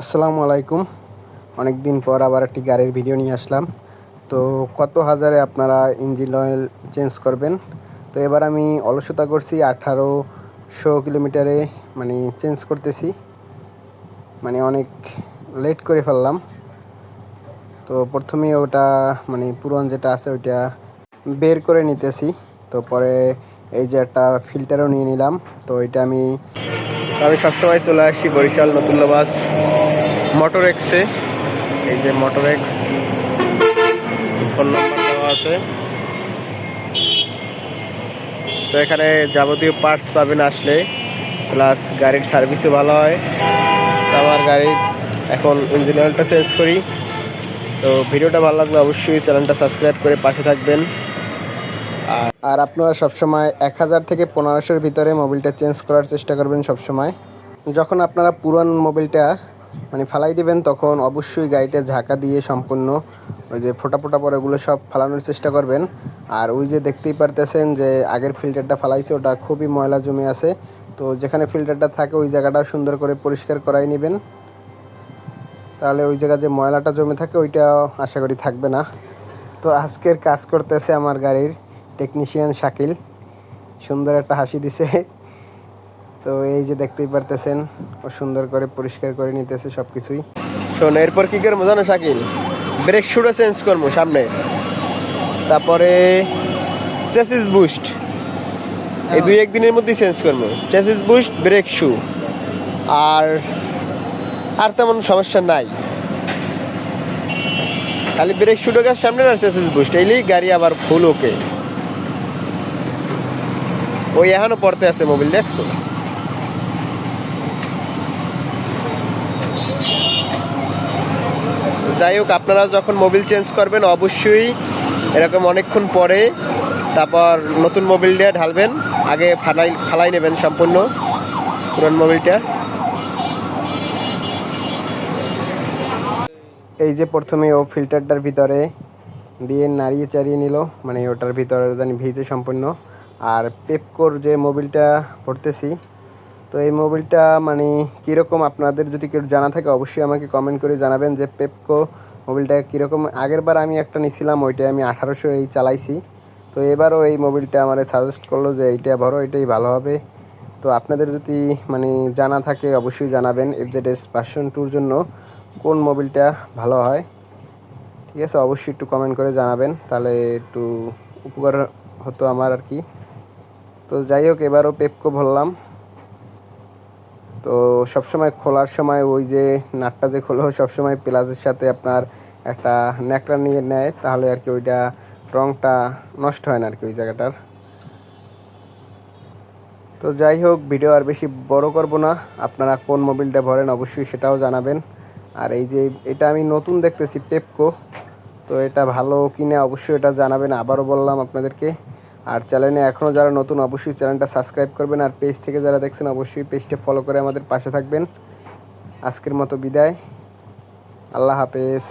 আসসালামু আলাইকুম। অনেক দিন পর আবার একটি গাড়ির ভিডিও নিয়ে আসলাম। তো কত হাজারে আপনারা ইঞ্জিন অয়েল চেঞ্জ করবেন? তো এবার আমি অলসতা করছি, আঠারোশো কিলোমিটারে মানে চেঞ্জ করতেছি। মানে অনেক লেট করে ফেললাম। তো প্রথমে ওটা মানে পুরন যেটা আছে ওইটা বের করে নিতেছি। তো পরে এই যে একটা ফিল্টারও নিয়ে নিলাম। তো এটা আমি আমি সবসময় চলে আসি বরিশাল নতুন বাস মোটর এক্সে এই যে মোটর এক্স ফোন নাম্বার দেওয়া আছে। তো এখানে যাবতীয় পার্টস পাবেন আসলে। প্লাস গাড়ির সার্ভিসও ভালো হয়। আমার গাড়ির এখন ইঞ্জিন অয়েলটা চেঞ্জ করি। তো ভিডিওটা ভালো লাগলে অবশ্যই চ্যানেলটা সাবস্ক্রাইব করে পাশে থাকবেন। আর- আর আপনারা সবসময় এক হাজার থেকে পনেরোশোর ভিতরে মোবিলটা চেঞ্জ করার চেষ্টা করবেন সবসময়। যখন আপনারা পুরান মোবিলটা মানে ফালাই দিবেন, তখন অবশ্যই গাড়িটা ঝাঁকা দিয়ে সম্পূর্ণ ওই যে ফোটা ফোটা পরে ওগুলো সব ফালানোর চেষ্টা করবেন। আর ওই যে দেখতেই পারতেছেন যে আগের ফিল্টারটা ফালাইছে, ওটা খুবই ময়লা জমে আছে। তো যেখানে ফিল্টারটা থাকে, ওই জায়গাটা সুন্দর করে পরিষ্কার করাই নেবেন। তাহলে ওই জায়গায় যে ময়লাটা জমে থাকে ওইটা আশা করি থাকবে না। তো আজকের কাজ করতেছে আমার গাড়ির টেকনিশিয়ান শাকিল। সুন্দর একটা হাসি দিছে। তো এই যে দেখতেই পারতেছেন ও সুন্দর করে পরিষ্কার করে নিতেছে সব কিছুই শোন এরপর কী করব জানো শাকিল? ব্রেক শুটা চেঞ্জ করব সামনে। তারপরে চেসিস বুস্ট এই দুই একদিনের মধ্যেই চেঞ্জ করব। চেসিস বুস্ট ব্রেক শু আর আর তেমন সমস্যা নাই। খালি ব্রেক শুটোকার সামনে আর চেসিস বুস্ট এইলেই গাড়ি আবার ফুল ওকে ওই এখনও পড়তে আছে মোবিল দেখছ? যাই হোক, আপনারা যখন মোবিল চেঞ্জ করবেন, অবশ্যই এরকম অনেকক্ষণ পরে তারপর নতুন মোবিল দিয়ে ঢালবেন। আগে ফালাই ফালাই নেবেন সম্পূর্ণ পুরান মোবিলটা এই যে প্রথমে ও ফিল্টারটার ভিতরে দিয়ে নাড়িয়ে চাড়িয়ে নিল মানে ওটার ভিতরে জানি ভিজে সম্পূর্ণ। আর পেপকোর যে মোবিলটা পড়তেছি তো এই মোবিলটা মানে কীরকম আপনাদের যদি কেউ জানা থাকে, অবশ্যই আমাকে কমেন্ট করে জানাবেন যে পেপকো মোবিলটা কীরকম। আগের বার আমি একটা নিছিলাম, ওইটাই আমি আঠারোশো এই চালাইছি। তো এবারও এই মোবিলটা আমার সাজেস্ট করল যে এইটা বড় এটাই ভালো হবে। তো আপনাদের যদি মানে জানা থাকে, অবশ্যই জানাবেন এফ জেড এস পার্সন টুর জন্য কোন মোবিলটা ভালো হয়। ঠিক আছে, অবশ্যই একটু কমেন্ট করে জানাবেন, তাহলে একটু উপকার হতো আমার আর কি। তো যাই হোক, এবারও পেপকো ভরলাম তো সবসময় খোলার সময় ওই যে নাটটা যে খোলো, সবসময় প্লাজের সাথে আপনার একটা ন্যাকড়া নিয়ে নেয়, তাহলে আর কি ওইটা রঙটা নষ্ট হয় না আর কি ওই জায়গাটার। তো যাই হোক, ভিডিও আর বেশি বড় করব না, আপনারা কোন মোবিলটা ভরেন অবশ্যই সেটাও জানাবেন। আর এই যে এটা আমি নতুন দেখতেছি পেপকো তো এটা ভালো কিনা অবশ্যই এটা জানাবেন, আবারও বললাম আপনাদেরকে। আর চ্যানেলে এখনও যারা নতুন, অবশ্যই চ্যানেলটা সাবস্ক্রাইব করবেন আর পেজ থেকে যারা দেখছেন, অবশ্যই পেজটা ফলো করে আমাদের পাশে থাকবেন। আজকের মতো বিদায়। আল্লাহ হাফেজ।